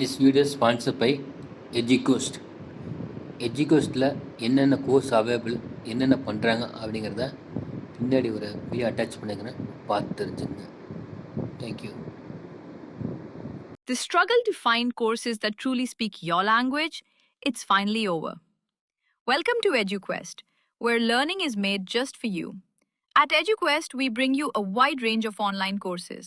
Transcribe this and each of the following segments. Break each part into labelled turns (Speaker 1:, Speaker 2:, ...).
Speaker 1: This video sponsor by எஜிகோஸ்ட் எஜிகோஸ்ட்டில் என்னென்ன கோர்ஸ் அவைலபிள் என்னென்ன பண்ணுறாங்க அப்படிங்கிறத பின்னாடி ஒரு வீடியோ அட்டாச் பண்ணிக்கிறேன் பார்த்து தெரிஞ்சுங்க thank you
Speaker 2: The struggle to find courses that truly speak your language, it's finally over. Welcome to EduQuest, where learning is made just for you. At EduQuest, we bring you a wide range of online courses,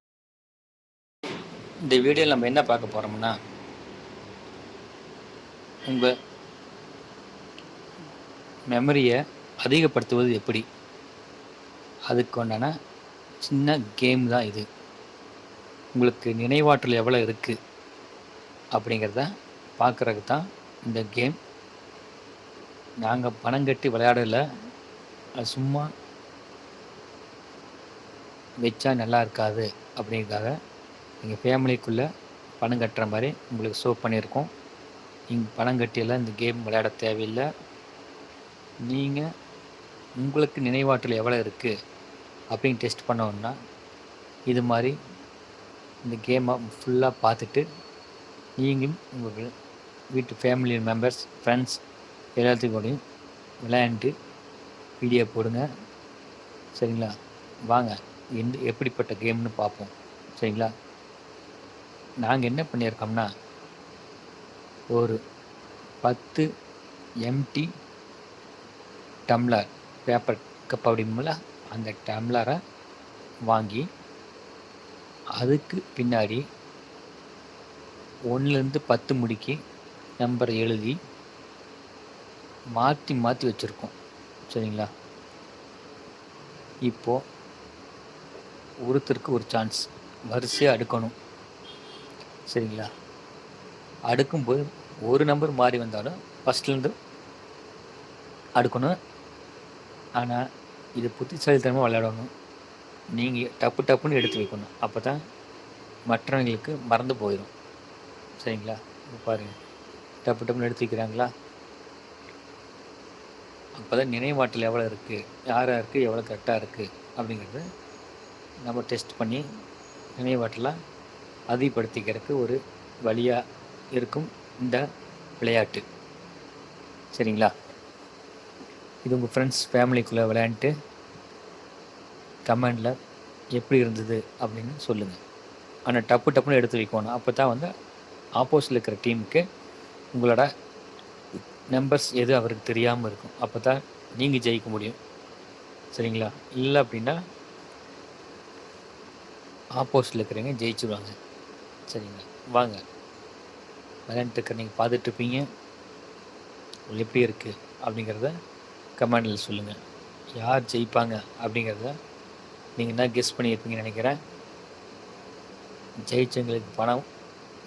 Speaker 1: இந்த வீடியோவில் நம்ம என்ன பார்க்க போகிறோம்னா உங்கள் மெமரியை அதிகப்படுத்துவது எப்படி? அதுக்கு உண்டான சின்ன கேம் தான் இது. உங்களுக்கு நினைவாற்றல் எவ்வளோ இருக்குது அப்படிங்கிறத பார்க்குறதுக்கு தான் இந்த கேம் நாங்கள் பணம் கட்டி விளையாடல. அது சும்மா வச்சா நல்லா இருக்காது அப்படிங்கிறதுக்காக எங்கள் ஃபேமிலிக்குள்ளே பணம் கட்டுற மாதிரி உங்களுக்கு ஷோ பண்ணியிருக்கோம். நீங்கள் பணம் கட்டியெல்லாம் இந்த கேம் விளையாட தேவையில்லை. நீங்கள் உங்களுக்கு நினைவாற்றல் எவ்வளோ இருக்குது அப்படின்னு டெஸ்ட் பண்ணோன்னா இது மாதிரி இந்த கேமை ஃபுல்லாக பார்த்துட்டு நீங்களும் உங்கள் வீட்டு ஃபேமிலி மெம்பர்ஸ் ஃப்ரெண்ட்ஸ் எல்லாத்துக்கூடையும் விளையாண்டு வீடியோ போடுங்க. சரிங்களா? வாங்க எந்த எப்படிப்பட்ட கேம்னு பார்ப்போம். சரிங்களா? நாங்கள் என்ன பண்ணியிருக்கோம்னா ஒரு பத்து எம்டி டம்ளர் பேப்பர் கப் அப்படிங்களா அந்த டம்ளரை வாங்கி அதுக்கு பின்னாடி ஒன்றுலேருந்து பத்து முடிக்கு நம்பரை எழுதி மாற்றி மாற்றி வச்சுருக்கோம். சரிங்களா? இப்போது ஒருத்தருக்கு ஒரு சான்ஸ் வரிசையாக அடுக்கணும் சரிங்களா? அடுக்கும்போது ஒரு நம்பர் மாறி வந்தாலும் ஃபஸ்ட்லேருந்து அடுக்கணும். ஆனால் இது புத்திசாலித்தனமாக விளையாடணும். நீங்கள் டப்பு டப்புன்னு எடுத்து வைக்கணும். அப்போ தான் மற்றவங்களுக்கு மறந்து போயிடும் சரிங்களா? இப்போ பாருங்கள் டப்பு டப்புன்னு எடுத்து வைக்கிறாங்களா? அப்போ தான் நினைவாற்றல் எவ்வளோ இருக்குது யாராக இருக்குது எவ்வளோ கரெக்டாக இருக்குது அப்படிங்கிறது நம்ம டெஸ்ட் பண்ணி நினைவாற்றலாக அதிகப்படுத்திக்கிறதுக்கு ஒரு வழியாக இருக்கும் இந்த விளையாட்டு. சரிங்களா? இது உங்கள் ஃப்ரெண்ட்ஸ் ஃபேமிலிக்குள்ளே விளையாண்டுட்டு கமெண்டில் எப்படி இருந்தது அப்படின்னு சொல்லுங்கள் ஆனால் டப்பு டப்புன்னு எடுத்து வைக்கணும். அப்போ தான் வந்து ஆப்போசிட்டில் இருக்கிற டீமுக்கு உங்களோட நம்பர்ஸ் எது அவருக்கு தெரியாமல் இருக்கும். அப்போ தான் நீங்கள் ஜெயிக்க முடியும். சரிங்களா? இல்லை அப்படின்னா ஆப்போசிட்டில் இருக்கிறவங்க ஜெயிச்சிடுவாங்க சரிங்க. வாங்க. விளையாண்டுருக்க நீங்கள் பார்த்துட்ருப்பீங்க. உங்களுக்கு எப்படி இருக்குது அப்படிங்கிறத கமெண்டில் சொல்லுங்கள் யார் ஜெயிப்பாங்க அப்படிங்கிறத நீங்கள் என்ன கெஸ் பண்ணியிருப்பீங்கன்னு நினைக்கிறேன். ஜெயிச்சவங்களுக்கு பணம்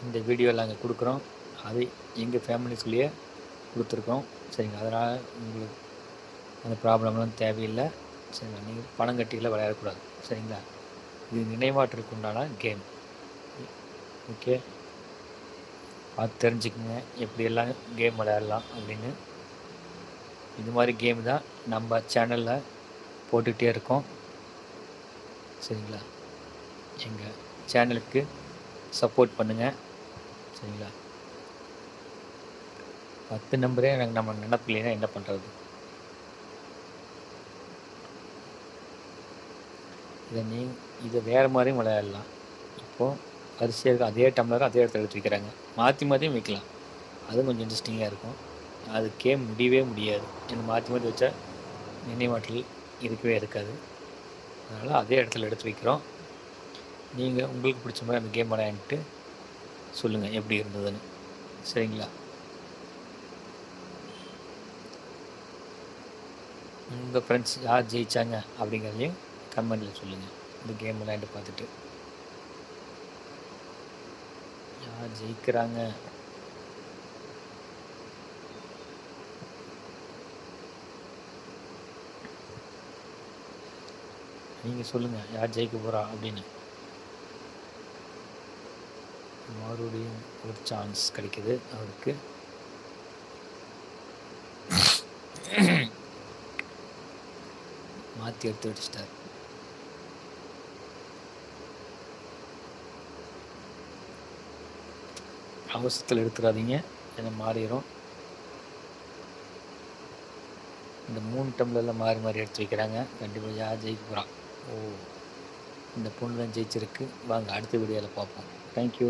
Speaker 1: இந்த வீடியோவில் நாங்கள் கொடுக்குறோம். அது எங்கள் ஃபேமிலிக்குள்ளேயே கொடுத்துருக்கோம். சரிங்க. அதனால் உங்களுக்கு அந்த ப்ராப்ளம்லாம் தேவையில்லை. சரிங்களா? நீங்கள் பணம் கட்டியெல்லாம் விளையாடக்கூடாது. சரிங்களா? இது நினைவாற்றலுக்கு உண்டான கேம் ஓகே. பார்த்து தெரிஞ்சுக்கோங்க. எப்படியெல்லாம் கேம் விளையாடலாம் அப்படின்னு. இது மாதிரி கேம் தான் நம்ம சேனலில் போட்டுக்கிட்டே இருக்கோம். சரிங்களா? எங்கள் சேனலுக்கு சப்போர்ட் பண்ணுங்கள் சரிங்களா? பத்து நம்பரே எனக்கு நம்ம நினப்பில்லைன்னா என்ன பண்ணுறது இதை நீ இதை வேறு மாதிரியும் விளையாடலாம். இப்போது வரிசையாக இருக்கும் அதே டம்ளரும் அதே இடத்துல எடுத்து வைக்கிறாங்க. மாற்றி மாற்றியும் வைக்கலாம். அதுவும் கொஞ்சம் இன்ட்ரெஸ்டிங்காக இருக்கும். அதுக்கே முடியவே முடியாது. எனக்கு மாற்றி மாற்றி வச்சா நினைவாற்றல் இருக்கவே இருக்காது. அதனால் அதே இடத்துல எடுத்து வைக்கிறோம். நீங்கள் உங்களுக்கு பிடிச்ச மாதிரி அந்த கேம் விளையாண்டுட்டு சொல்லுங்கள் எப்படி இருந்ததுன்னு. சரிங்களா? உங்கள் ஃப்ரெண்ட்ஸ் யார் ஜெயித்தாங்க அப்படிங்கிறதையும் கமெண்டில் சொல்லுங்கள் இந்த கேம் விளையாண்டு பார்த்துட்டு. ஜெயிக்கிறாங்க. நீங்க சொல்லுங்க யார் ஜெயிக்க போறா அப்படின்னு. மறுபடியும் ஒரு சான்ஸ் கிடைக்குது அவருக்கு. மாற்றி எடுத்து வச்சுட்டார் அவசரத்தில் எடுத்துடாதீங்க ஏன்னா மாறிடும் இந்த மூணு டம்ளரில் மாறி மாறி எடுத்து வைக்கிறாங்க. கண்டிப்பாக யார் ஜெயிக்க போகிறான் ஓ. இந்த பொண்ணு தான் ஜெயிச்சிருக்கு. வாங்க அடுத்த வீடியோவில் பார்ப்போம். தேங்க்யூ